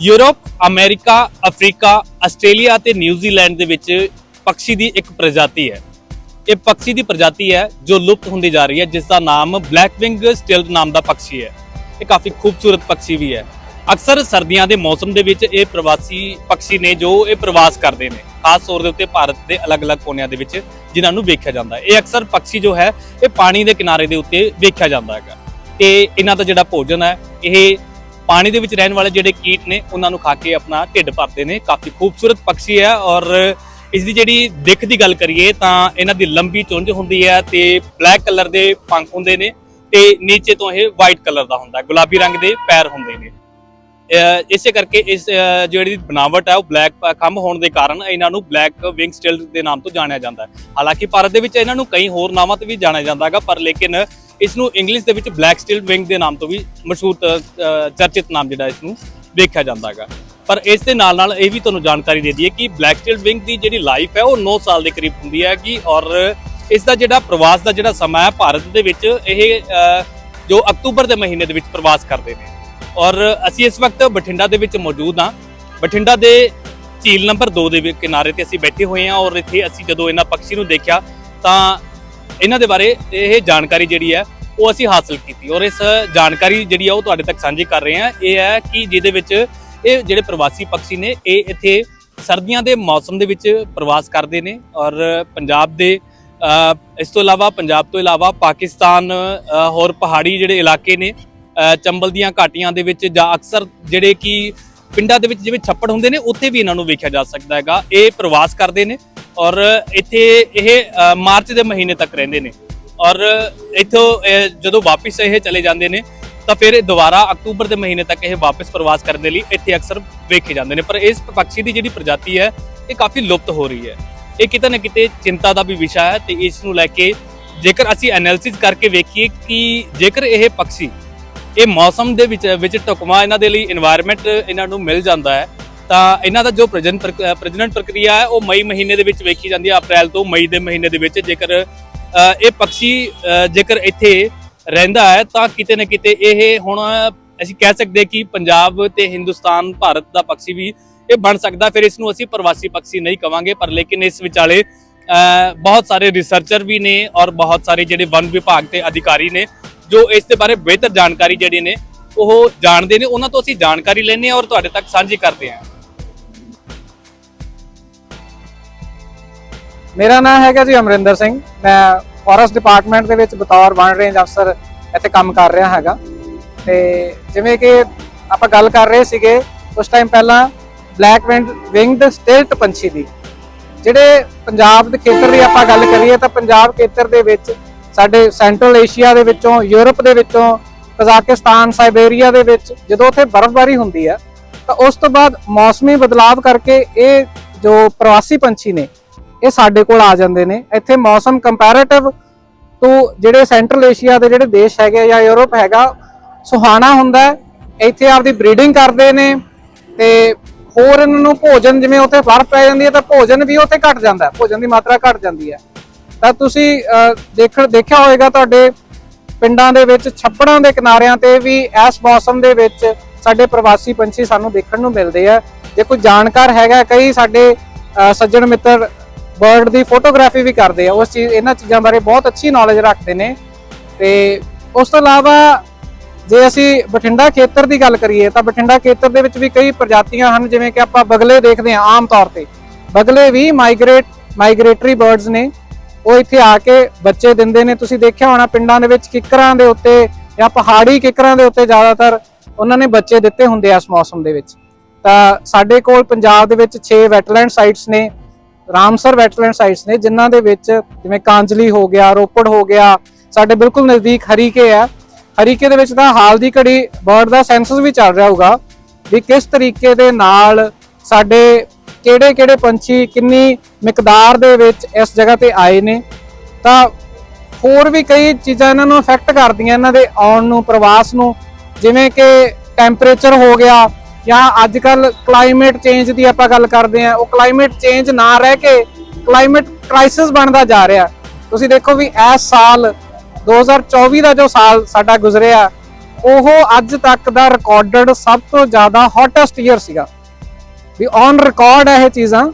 Europe, America, Africa, Australia ਤੇ New Zealand ਦੇ ਵਿੱਚ ਪੰਛੀ ਦੀ ਇੱਕ ਪ੍ਰਜਾਤੀ ਹੈ। ਇਹ ਪੰਛੀ ਦੀ ਪ੍ਰਜਾਤੀ ਹੈ ਜੋ ਲੁਪਤ ਹੁੰਦੀ ਜਾ ਰਹੀ ਹੈ, ਜਿਸ ਦਾ ਨਾਮ ਬਲੈਕ ਵਿੰਗ ਸਟਿਲਡ ਨਾਮ ਦਾ ਪੰਛੀ ਹੈ। ਇਹ ਕਾਫੀ ਖੂਬਸੂਰਤ ਪੰਛੀ ਵੀ ਹੈ। ਅਕਸਰ ਸਰਦੀਆਂ ਦੇ ਮੌਸਮ ਦੇ ਵਿੱਚ ਇਹ ਪ੍ਰਵਾਸੀ ਪੰਛੀ ਨੇ ਜੋ ਇਹ ਪ੍ਰਵਾਸ ਕਰਦੇ ਨੇ, ਖਾਸ ਤੌਰ ਦੇ ਉੱਤੇ ਭਾਰਤ ਦੇ ਅਲੱਗ-ਅਲੱਗ ਕੋਨਿਆਂ ਦੇ ਵਿੱਚ, ਜਿਨ੍ਹਾਂ ਨੂੰ ਵੇਖਿਆ ਜਾਂਦਾ ਹੈ। ਇਹ ਅਕਸਰ ਪੰਛੀ ਜੋ ਹੈ, ਇਹ ਪਾਣੀ ਦੇ ਕਿਨਾਰੇ ਦੇ ਉੱਤੇ ਵੇਖਿਆ ਜਾਂਦਾ ਹੈਗਾ। ਤੇ ਇਹਨਾਂ ਦਾ ਜਿਹੜਾ ਭੋਜਨ ਹੈ, ਇਹ ਪਾਣੀ ਦੇ ਵਿੱਚ ਰਹਿਣ ਵਾਲੇ ਜਿਹੜੇ ਕੀਟ ਨੇ, ਉਹਨਾਂ ਨੂੰ ਖਾ ਕੇ ਆਪਣਾ ਢਿੱਡ ਭਰਦੇ ਨੇ। ਕਾਫੀ ਖੂਬਸੂਰਤ ਪੰਛੀ ਹੈ ਔਰ ਇਸ ਦੀ ਜਿਹੜੀ ਦਿੱਖ ਦੀ ਗੱਲ ਕਰੀਏ ਤਾਂ ਇਹਨਾਂ ਦੀ ਲੰਬੀ ਚੁੰਝ ਹੁੰਦੀ ਹੈ ਤੇ ਬਲੈਕ ਕਲਰ ਦੇ ਪੰਖ ਹੁੰਦੇ ਨੇ ਤੇ ਨੀਚੇ ਤੋਂ ਇਹ ਵਾਈਟ ਕਲਰ ਦਾ ਹੁੰਦਾ ਗੁਲਾਬੀ ਰੰਗ ਦੇ ਪੈਰ ਹੁੰਦੇ ਨੇ। ਇਸੇ ਕਰਕੇ ਇਸ ਜਿਹੜੀ ਬਣਾਵਟ ਹੈ ਉਹ ਬਲੈਕ ਖੰਭ ਹੋਣ ਦੇ ਕਾਰਨ ਇਹਨਾਂ ਨੂੰ ਬਲੈਕ ਵਿੰਗ ਸਟਿਲ ਦੇ ਨਾਮ ਤੋਂ ਜਾਣਿਆ ਜਾਂਦਾ ਹੈ। ਹਾਲਾਂਕਿ ਭਾਰਤ ਦੇ ਵਿੱਚ ਇਹਨਾਂ ਨੂੰ ਕਈ ਹੋਰ ਨਾਵਾਂ ਤੇ ਵੀ ਜਾਣਿਆ ਜਾਂਦਾ ਹੈਗਾ, ਪਰ ਲੇਕਿਨ ਇਸ ਨੂੰ ਇੰਗਲਿਸ਼ ਦੇ ਵਿੱਚ ਬਲੈਕ ਸਟਿਲ ਵਿੰਗ ਦੇ ਨਾਮ ਤੋਂ ਵੀ ਮਸ਼ਹੂਰ ਚਰਚਿਤ ਨਾਮ ਜਿਹੜਾ ਇਸ ਨੂੰ ਵੇਖਿਆ ਜਾਂਦਾ ਹੈਗਾ। ਪਰ ਇਸ ਦੇ ਨਾਲ ਨਾਲ ਇਹ ਵੀ ਤੁਹਾਨੂੰ ਜਾਣਕਾਰੀ ਦੇ ਦਈਏ ਕਿ ਬਲੈਕ ਸਟਿਲ ਵਿੰਗ ਦੀ ਜਿਹੜੀ ਲਾਈਫ ਹੈ, ਉਹ 9 ਸਾਲ ਦੇ ਕਰੀਬ ਹੁੰਦੀ ਹੈ ਕਿ ਔਰ ਇਸ ਦਾ ਜਿਹੜਾ ਪ੍ਰਵਾਸ ਦਾ ਜਿਹੜਾ ਸਮਾਂ ਹੈ, ਭਾਰਤ ਦੇ ਵਿੱਚ ਇਹ ਜੋ ਅਕਤੂਬਰ ਦੇ ਮਹੀਨੇ ਦੇ ਵਿੱਚ ਪ੍ਰਵਾਸ ਕਰਦੇ ਨੇ। ਔਰ ਅਸੀਂ ਇਸ ਵਕਤ ਬਠਿੰਡਾ ਦੇ ਵਿੱਚ ਮੌਜੂਦ ਹਾਂ। ਬਠਿੰਡਾ ਦੇ ਝੀਲ ਨੰਬਰ 2 ਦੇ ਕਿਨਾਰੇ ਤੇ ਅਸੀਂ ਬੈਠੇ ਹੋਏ ਹਾਂ ਔਰ ਇੱਥੇ ਅਸੀਂ ਜਦੋਂ ਇਹਨਾਂ ਪੰਛੀ ਨੂੰ ਦੇਖਿਆ ਤਾਂ ਇਹਨਾਂ ਦੇ ਬਾਰੇ ਇਹ ਜਾਣਕਾਰੀ ਜਿਹੜੀ ਹੈ, ਉਹ ਅਸੀਂ ਹਾਸਲ ਕੀਤੀ ਔਰ ਇਸ ਜਾਣਕਾਰੀ ਜਿਹੜੀ ਆ ਉਹ ਤੁਹਾਡੇ ਤੱਕ ਸਾਂਝੀ ਕਰ ਰਹੇ ਹਾਂ। ਇਹ ਹੈ ਕਿ ਜਿਹਦੇ ਵਿੱਚ ਇਹ ਜਿਹੜੇ ਪ੍ਰਵਾਸੀ ਪੰਛੀ ਨੇ, ਇਹ ਇੱਥੇ ਸਰਦੀਆਂ ਦੇ ਮੌਸਮ ਦੇ ਵਿੱਚ ਪ੍ਰਵਾਸ ਕਰਦੇ ਨੇ ਔਰ ਪੰਜਾਬ ਦੇ ਇਸ ਤੋਂ ਇਲਾਵਾ, ਪੰਜਾਬ ਤੋਂ ਇਲਾਵਾ ਪਾਕਿਸਤਾਨ ਹੋਰ ਪਹਾੜੀ ਜਿਹੜੇ ਇਲਾਕੇ ਨੇ ਚੰਬਲ ਦੀਆਂ ਘਾਟੀਆਂ ਦੇ ਵਿੱਚ ਜਾਂ ਅਕਸਰ ਜਿਹੜੇ ਕਿ ਪਿੰਡਾਂ ਦੇ ਵਿੱਚ ਜਿਵੇਂ ਛੱਪੜ ਹੁੰਦੇ ਨੇ, ਉੱਥੇ ਵੀ ਇਹਨਾਂ ਨੂੰ ਵੇਖਿਆ ਜਾ ਸਕਦਾ ਹੈਗਾ। ਇਹ ਪ੍ਰਵਾਸ ਕਰਦੇ ਨੇ ਔਰ ਇੱਥੇ ਇਹ ਮਾਰਚ ਦੇ ਮਹੀਨੇ ਤੱਕ ਰਹਿੰਦੇ ਨੇ। ਔਰ ਇੱਥੋਂ ਜਦੋਂ ਵਾਪਸ ਇਹ ਚਲੇ ਜਾਂਦੇ ਨੇ, ਤਾਂ ਫਿਰ ਦੁਬਾਰਾ ਅਕਤੂਬਰ ਦੇ ਮਹੀਨੇ ਤੱਕ ਇਹ ਵਾਪਸ ਪ੍ਰਵਾਸ ਕਰਨ ਦੇ ਲਈ ਇੱਥੇ ਅਕਸਰ ਵੇਖੇ ਜਾਂਦੇ ਨੇ। ਪਰ ਇਸ ਪੰਛੀ ਦੀ ਜਿਹੜੀ ਪ੍ਰਜਾਤੀ ਹੈ, ਇਹ ਕਾਫੀ ਲੁਪਤ ਹੋ ਰਹੀ ਹੈ। ਇਹ ਕਿਤੇ ਨਾ ਕਿਤੇ ਚਿੰਤਾ ਦਾ ਵੀ ਵਿਸ਼ਾ ਹੈ ਤੇ ਇਸ ਨੂੰ ਲੈ ਕੇ ਜੇਕਰ ਅਸੀਂ ਐਨਾਲਿਸਿਸ ਕਰਕੇ ਵੇਖੀਏ ਕਿ ਜੇਕਰ ਇਹ ਪੰਛੀ ਇਹ ਮੌਸਮ ਦੇ ਵਿੱਚ ਵਿੱਚ ਟਕਮਾ ਇਹਨਾਂ ਦੇ ਲਈ এনवायरमेंट ਇਹਨਾਂ ਨੂੰ ਮਿਲ ਜਾਂਦਾ ਹੈ ਤਾਂ ਇਹਨਾਂ ਦਾ ਜੋ ਪ੍ਰਜਨ ਪ੍ਰਕ- ਪ੍ਰਜਨਨ ਪ੍ਰਕਿਰਿਆ ਹੈ, ਉਹ ਮਈ ਮਹੀਨੇ ਦੇ ਵਿੱਚ ਵੇਖੀ ਜਾਂਦੀ ਹੈ, ਅਪ੍ਰੈਲ ਤੋਂ ਮਈ ਦੇ ਮਹੀਨੇ ਦੇ ਵਿੱਚ। ਜੇਕਰ ਇਹ ਪੰਛੀ ਜੇਕਰ ਇੱਥੇ ਰਹਿੰਦਾ ਹੈ, ਤਾਂ ਕਿਤੇ ਨਾ ਕਿਤੇ ਇਹ ਹੁਣ ਅਸੀਂ ਕਹਿ ਸਕਦੇ ਕਿ ਪੰਜਾਬ ਤੇ ਹਿੰਦੁਸਤਾਨ, ਭਾਰਤ ਦਾ ਪੰਛੀ ਵੀ ਇਹ ਬਣ ਸਕਦਾ। ਫਿਰ ਇਸ ਨੂੰ ਅਸੀਂ ਪ੍ਰਵਾਸੀ ਪੰਛੀ ਨਹੀਂ ਕਵਾਂਗੇ, ਪਰ ਲੇਕਿਨ ਇਸ ਵਿਚਾਲੇ ਬਹੁਤ ਸਾਰੇ ਰਿਸਰਚਰ ਵੀ ਨੇ ਔਰ ਬਹੁਤ ਸਾਰੇ ਜਿਹੜੇ ਵਨ ਵਿਭਾਗ ਦੇ ਅਧਿਕਾਰੀ ਨੇ, ਜੋ ਇਸ ਦੇ ਬਾਰੇ ਬਿਹਤਰ ਜਾਣਕਾਰੀ ਜਿਹੜੀ ਨੇ, ਉਹ ਜਾਣਦੇ ਨੇ। ਉਹਨਾਂ ਤੋਂ ਅਸੀਂ ਜਾਣਕਾਰੀ ਲੈਂਦੇ ਹਾਂ ਔਰ ਤੁਹਾਡੇ ਤੱਕ ਸਾਂਝੀ ਕਰਦੇ ਹਾਂ। ਮੇਰਾ ਨਾਮ ਹੈਗਾ ਜੀ ਅਮਰਿੰਦਰ ਸਿੰਘ। ਮੈਂ ਫੋਰੈਸਟ ਡਿਪਾਰਟਮੈਂਟ ਦੇ ਵਿੱਚ ਬਤੌਰ ਵਨ ਰੇਂਜ ਅਫਸਰ ਇੱਥੇ ਕੰਮ ਕਰ ਰਿਹਾ ਹੈਗਾ। ਤੇ ਜਿਵੇਂ ਕਿ ਆਪਾਂ ਗੱਲ ਕਰ ਰਹੇ ਸੀਗੇ, ਉਸ ਟਾਈਮ ਪਹਿਲਾਂ ਬਲੈਕ ਵਿੰਗਡ ਸਟੇਟ ਪੰਛੀ ਦੀ। ਜਿਹੜੇ ਪੰਜਾਬ ਦੇ ਖੇਤਰ ਦੀ ਆਪਾਂ ਗੱਲ ਕਰੀਏ ਤਾਂ ਪੰਜਾਬ ਖੇਤਰ ਦੇ ਵਿੱਚ ਸਾਡੇ ਸੈਂਟਰਲ ਏਸ਼ੀਆ ਦੇ ਵਿੱਚੋਂ ਯੂਰਪ ਦੇ ਵਿੱਚੋਂ ਕਜ਼ਾਕਿਸਤਾਨ ਸਾਈਬੇਰੀਆ ਦੇ ਵਿੱਚ ਜਦੋਂ ਉੱਥੇ ਬਰਫ਼ਬਾਰੀ ਹੁੰਦੀ ਹੈ, ਤਾਂ ਉਸ ਤੋਂ ਬਾਅਦ ਮੌਸਮੀ ਬਦਲਾਵ ਕਰਕੇ ਇਹ ਜੋ ਪ੍ਰਵਾਸੀ ਪੰਛੀ ਨੇ ਇਹ ਸਾਡੇ ਕੋਲ ਆ ਜਾਂਦੇ ਨੇ। ਇੱਥੇ ਮੌਸਮ ਕੰਪੈਰੀਟਿਵ ਤੋਂ ਜਿਹੜੇ ਸੈਂਟਰਲ ਏਸ਼ੀਆ ਦੇ ਜਿਹੜੇ ਦੇਸ਼ ਹੈਗੇ ਜਾਂ ਯੂਰਪ ਹੈਗਾ ਸੁਹਾਣਾ ਹੁੰਦਾ ਇੱਥੇ ਆਪਦੀ ਬਰੀਡਿੰਗ ਕਰਦੇ ਨੇ ਤੇ ਹੋਰ ਇਹਨਾਂ ਨੂੰ ਭੋਜਨ ਜਿਵੇਂ ਉੱਥੇ ਬਰਫ਼ ਪੈ ਜਾਂਦੀ ਹੈ ਤਾਂ ਭੋਜਨ ਵੀ ਉੱਥੇ ਘਟ ਜਾਂਦਾ ਭੋਜਨ ਦੀ ਮਾਤਰਾ ਘਟ ਜਾਂਦੀ ਹੈ। ਤਾਂ ਤੁਸੀਂ ਅਹ, ਦੇਖ ਦੇਖਿਆ ਹੋਵੇਗਾ ਤੁਹਾਡੇ ਪਿੰਡਾਂ ਦੇ ਵਿੱਚ ਛੱਪੜਾਂ ਦੇ ਕਿਨਾਰਿਆਂ ਤੇ ਵੀ ਇਸ ਮੌਸਮ ਦੇ ਵਿੱਚ ਸਾਡੇ ਪ੍ਰਵਾਸੀ ਪੰਛੀ ਸਾਨੂੰ ਦੇਖਣ ਨੂੰ ਮਿਲਦੇ ਆ। ਜੇ ਕੋਈ ਜਾਣਕਾਰ ਹੈਗਾ ਕਈ ਸਾਡੇ ਸੱਜਣ ਮਿੱਤਰ ਬਰਡ ਦੀ ਫੋਟੋਗ੍ਰਾਫੀ ਵੀ ਕਰਦੇ ਆ, ਉਸ ਚੀਜ਼ ਇਹਨਾਂ ਚੀਜ਼ਾਂ ਬਾਰੇ ਬਹੁਤ ਅੱਛੀ ਨੌਲੇਜ ਰੱਖਦੇ ਨੇ। ਤੇ ਉਸ ਤੋਂ ਇਲਾਵਾ ਜੇ ਅਸੀਂ ਬਠਿੰਡਾ ਖੇਤਰ ਦੀ ਗੱਲ ਕਰੀਏ, ਤਾਂ ਬਠਿੰਡਾ ਖੇਤਰ ਦੇ ਵਿੱਚ ਵੀ ਕਈ ਪ੍ਰਜਾਤੀਆਂ ਹਨ, ਜਿਵੇਂ ਕਿ ਆਪਾਂ ਬਗਲੇ ਦੇਖਦੇ ਹਾਂ ਆਮ ਤੌਰ ਤੇ। ਬਗਲੇ ਵੀ ਮਾਈਗ੍ਰੇਟ ਮਾਈਗ੍ਰੇਟਰੀ ਬਰਡਸ ਨੇ। ਉਹ ਇੱਥੇ ਆ ਕੇ ਬੱਚੇ ਦਿੰਦੇ ਨੇ। ਤੁਸੀਂ ਦੇਖਿਆ ਹੋਣਾ ਪਿੰਡਾਂ ਦੇ ਵਿੱਚ ਕਿੱਕਰਾਂ ਦੇ ਉੱਤੇ ਜਾਂ ਪਹਾੜੀ ਕਿੱਕਰਾਂ ਦੇ ਉੱਤੇ ਜ਼ਿਆਦਾਤਰ ਉਹਨਾਂ ਨੇ ਬੱਚੇ ਦਿੱਤੇ ਹੁੰਦੇ ਆ ਇਸ ਮੌਸਮ ਦੇ ਵਿੱਚ। ਤਾਂ ਸਾਡੇ ਕੋਲ ਪੰਜਾਬ ਦੇ ਵਿੱਚ 6 ਵੈਟਲੈਂਡ ਸਾਈਟਸ ਨੇ। ਰਾਮਸਰ ਵੈਟਲੈਂਡ ਸਾਈਟਸ ਨੇ, ਜਿਨ੍ਹਾਂ ਦੇ ਵਿੱਚ ਜਿਵੇਂ ਕਾਂਜਲੀ ਹੋ ਗਿਆ, ਰੋਪੜ ਹੋ ਗਿਆ, ਸਾਡੇ ਬਿਲਕੁਲ ਨਜ਼ਦੀਕ ਹਰੀਕੇ ਆ ਹਰੀਕੇ ਦੇ ਵਿੱਚ ਤਾਂ ਹਾਲ ਦੀ ਘੜੀ ਬਰਡ ਦਾ ਸੈਂਸਸ ਵੀ ਚੱਲ ਰਿਹਾ ਹੋਊਗਾ ਵੀ ਕਿਸ ਤਰੀਕੇ ਦੇ ਨਾਲ ਸਾਡੇ ਕਿਹੜੇ ਕਿਹੜੇ ਪੰਛੀ ਕਿੰਨੀ ਮਿਕਦਾਰ ਦੇ ਵਿੱਚ ਇਸ ਜਗ੍ਹਾ ਤੇ ਆਏ ਨੇ। ਤਾਂ ਹੋਰ ਵੀ ਕਈ ਚੀਜ਼ਾਂ ਇਹਨਾਂ ਨੂੰ ਅਫੈਕਟ ਕਰਦੀਆਂ, ਇਹਨਾਂ ਦੇ ਆਉਣ ਨੂੰ, ਪ੍ਰਵਾਸ ਨੂੰ, ਜਿਵੇਂ ਕਿ ਟੈਂਪਰੇਚਰ ਹੋ ਗਿਆ ਜਾਂ ਅੱਜ ਕੱਲ ਕਲਾਈਮੇਟ ਚੇਂਜ ਦੀ ਆਪਾਂ ਗੱਲ ਕਰਦੇ ਆ ਉਹ ਕਲਾਈਮੇਟ ਚੇਂਜ ਨਾ ਰਹਿ ਕੇ ਕਲਾਈਮੇਟ ਕ੍ਰਾਈਸਿਸ ਬਣਦਾ ਜਾ ਰਿਹਾ। ਤੁਸੀਂ ਦੇਖੋ ਵੀ ਇਸ ਸਾਲ 2024 ਦਾ ਜੋ ਸਾਲ ਸਾਡਾ ਗੁਜ਼ਰਿਆ, ਉਹ ਅੱਜ ਤੱਕ ਦਾ ਰਿਕਾਰਡਡ ਸਭ ਤੋਂ ਜ਼ਿਆਦਾ ਹੌਟੈਸਟ ਈਅਰ ਸੀਗਾ। ਵੀ ਔਨ ਰਿਕਾਰਡ ਹੈ ਇਹ ਚੀਜ਼ਾਂ,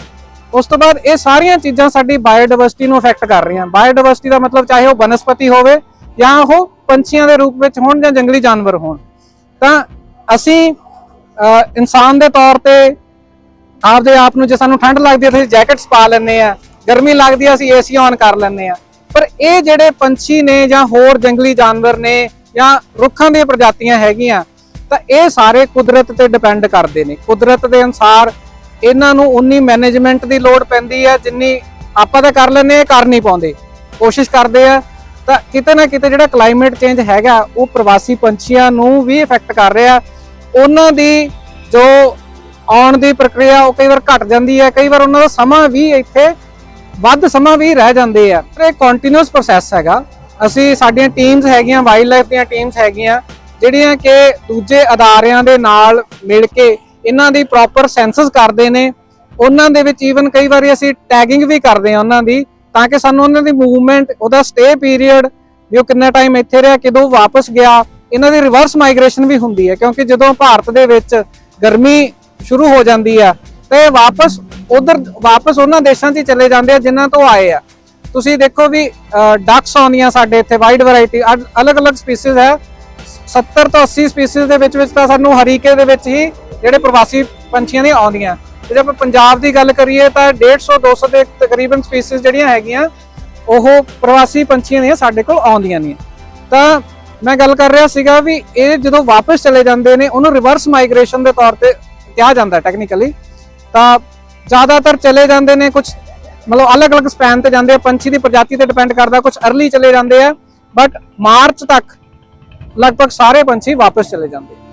ਉਸ ਤੋਂ ਬਾਅਦ ਇਹ ਸਾਰੀਆਂ ਚੀਜ਼ਾਂ ਸਾਡੀ ਬਾਇਓਡਾਇਵਰਸਿਟੀ ਨੂੰ ਅਫੈਕਟ ਕਰ ਰਹੀਆਂ। ਬਾਇਓਡਾਇਵਰਸਿਟੀ ਦਾ ਮਤਲਬ ਚਾਹੇ ਉਹ ਬਨਸਪਤੀ ਹੋਵੇ ਜਾਂ ਉਹ ਪੰਛੀਆਂ ਦੇ ਰੂਪ ਵਿੱਚ ਹੋਣ ਜਾਂ ਜੰਗਲੀ ਜਾਨਵਰ ਹੋਣ। ਤਾਂ ਅਸੀਂ ਇਨਸਾਨ ਦੇ ਤੌਰ ਤੇ ਆਪਦੇ ਆਪ ਨੂੰ ਜੇ ਸਾਨੂੰ ਠੰਡ ਲੱਗਦੀ ਹੈ ਤਾਂ ਅਸੀਂ ਜੈਕਟਸ ਪਾ ਲੈਂਦੇ ਆ ਗਰਮੀ ਲੱਗਦੀ ਹੈ, ਅਸੀਂ ਏਸੀ ਔਨ ਕਰ ਲੈਂਦੇ ਆ ਪਰ ਇਹ ਜਿਹੜੇ ਪੰਛੀ ਨੇ ਜਾਂ ਹੋਰ ਜੰਗਲੀ ਜਾਨਵਰ ਨੇ ਜਾਂ ਰੁੱਖਾਂ ਦੀਆਂ ਪ੍ਰਜਾਤੀਆਂ ਹੈਗੀਆਂ, ਤਾਂ ਇਹ ਸਾਰੇ ਕੁਦਰਤ ਤੇ ਡਿਪੈਂਡ ਕਰਦੇ ਨੇ। ਕੁਦਰਤ ਦੇ ਅਨਸਾਰ ਇਹਨਾਂ ਨੂੰ ਉਨੀ ਮੈਨੇਜਮੈਂਟ ਦੀ ਲੋੜ ਪੈਂਦੀ ਹੈ, ਜਿੰਨੀ ਆਪਾਂ ਤਾਂ ਕਰ ਲੈਂਦੇ ਆ ਕਰ ਨਹੀਂ ਪਾਉਂਦੇ। ਕੋਸ਼ਿਸ਼ ਕਰਦੇ ਆ, ਤਾਂ ਕਿਤੇ ਨਾ ਕਿਤੇ ਜਿਹੜਾ ਕਲਾਈਮੇਟ ਚੇਂਜ ਹੈਗਾ, ਉਹ ਪ੍ਰਵਾਸੀ ਪੰਛੀਆਂ ਨੂੰ ਵੀ ਇਫੈਕਟ ਕਰ ਰਿਹਾ। ਉਹਨਾਂ ਦੀ ਜੋ ਆਉਣ ਦੀ ਪ੍ਰਕਿਰਿਆ ਉਹ ਕਈ ਵਾਰ ਘਟ ਜਾਂਦੀ ਹੈ, ਕਈ ਵਾਰ ਉਹਨਾਂ ਦਾ ਸਮਾਂ ਵੀ ਇੱਥੇ ਵੱਧ ਸਮਾਂ ਵੀ ਰਹਿ ਜਾਂਦੇ ਆ। ਪਰ ਇਹ ਕੰਟੀਨਿਊਸ ਪ੍ਰੋਸੈਸ ਹੈਗਾ। ਅਸੀਂ ਸਾਡੀਆਂ ਟੀਮਸ ਹੈਗੀਆਂ ਵਾਈਲਡ ਲਾਈਫ ਦੀਆਂ ਟੀਮਸ ਹੈਗੀਆਂ, ਜਿਹੜੀਆਂ ਕਿ ਦੂਜੇ ਅਦਾਰਿਆਂ ਦੇ ਨਾਲ ਮਿਲ ਕੇ ਇਹਨਾਂ ਦੀ ਪ੍ਰੋਪਰ ਸੈਂਸਸ ਕਰਦੇ ਨੇ। ਉਹਨਾਂ ਦੇ ਵਿੱਚ ਈਵਨ ਕਈ ਵਾਰੀ ਅਸੀਂ ਟੈਗਿੰਗ ਵੀ ਕਰਦੇ ਆ ਉਹਨਾਂ ਦੀ, ਤਾਂ ਕਿ ਸਾਨੂੰ ਉਹਨਾਂ ਦੀ ਮੂਵਮੈਂਟ ਉਹਦਾ ਸਟੇ ਪੀਰੀਅਡ ਵੀ ਉਹ ਕਿੰਨਾ ਟਾਈਮ ਇੱਥੇ ਰਿਹਾ, ਕਿਦੋਂ ਵਾਪਸ ਗਿਆ ਇਹਨਾਂ ਦੀ ਰਿਵਰਸ ਮਾਈਗ੍ਰੇਸ਼ਨ ਵੀ ਹੁੰਦੀ ਹੈ, ਕਿਉਂਕਿ ਜਦੋਂ ਭਾਰਤ ਦੇ ਵਿੱਚ ਗਰਮੀ ਸ਼ੁਰੂ ਹੋ ਜਾਂਦੀ ਆ ਤੇ ਵਾਪਸ ਉਧਰ, ਵਾਪਸ ਉਹਨਾਂ ਦੇਸ਼ਾਂ 'ਚ ਹੀ ਚਲੇ ਜਾਂਦੇ ਆ ਜਿਨ੍ਹਾਂ ਤੋਂ ਆਏ ਆ। ਤੁਸੀਂ ਦੇਖੋ ਵੀ ਡਕਸ ਆਉਂਦੀਆਂ ਸਾਡੇ ਇੱਥੇ ਵਾਈਡ ਵੈਰਾਈਟੀ ਅਲੱਗ-ਅਲੱਗ ਸਪੀਸੀਜ਼ ਹੈ। 70 ਤੋਂ 80 ਸਪੀਸੀਜ਼ ਦੇ ਵਿੱਚ ਵਿੱਚ ਤਾਂ ਸਾਨੂੰ ਹਰੀਕੇ ਦੇ ਵਿੱਚ ਹੀ ਜਿਹੜੇ ਪ੍ਰਵਾਸੀ ਪੰਛੀਆਂ ਦੀਆਂ ਆਉਂਦੀਆਂ। ਤੇ ਜੇ ਆਪਾਂ ਪੰਜਾਬ ਦੀ ਗੱਲ ਕਰੀਏ ਤਾਂ 150 200 ਦੇ ਤਕਰੀਬਨ ਸਪੀਸੀਜ਼ ਜਿਹੜੀਆਂ ਹੈਗੀਆਂ, ਉਹ ਪ੍ਰਵਾਸੀ ਪੰਛੀਆਂ ਦੀਆਂ ਸਾਡੇ ਕੋਲ ਆਉਂਦੀਆਂ ਨੇ। ਤਾਂ ਮੈਂ ਗੱਲ ਕਰ ਰਿਹਾ ਸੀਗਾ ਵੀ ਇਹ ਜਦੋਂ ਵਾਪਸ ਚਲੇ ਜਾਂਦੇ ਨੇ, ਉਹਨੂੰ ਰਿਵਰਸ ਮਾਈਗ੍ਰੇਸ਼ਨ ਦੇ ਤੌਰ ਤੇ ਕਿਹਾ ਜਾਂਦਾ ਟੈਕਨੀਕਲੀ ਤਾਂ ਜ਼ਿਆਦਾਤਰ ਚਲੇ ਜਾਂਦੇ ਨੇ ਕੁਝ ਮਤਲਬ ਅਲੱਗ-ਅਲੱਗ ਸਪੈਨ ਤੇ ਜਾਂਦੇ ਆ, ਪੰਛੀ ਦੀ ਪ੍ਰਜਾਤੀ ਤੇ ਡਿਪੈਂਡ ਕਰਦਾ ਕੁਝ ਅਰਲੀ ਚਲੇ ਜਾਂਦੇ ਆ। ਬਟ ਮਾਰਚ ਤੱਕ ਲਗਭਗ ਸਾਰੇ ਪੰਛੀ ਵਾਪਸ ਚਲੇ ਜਾਂਦੇ। ਆ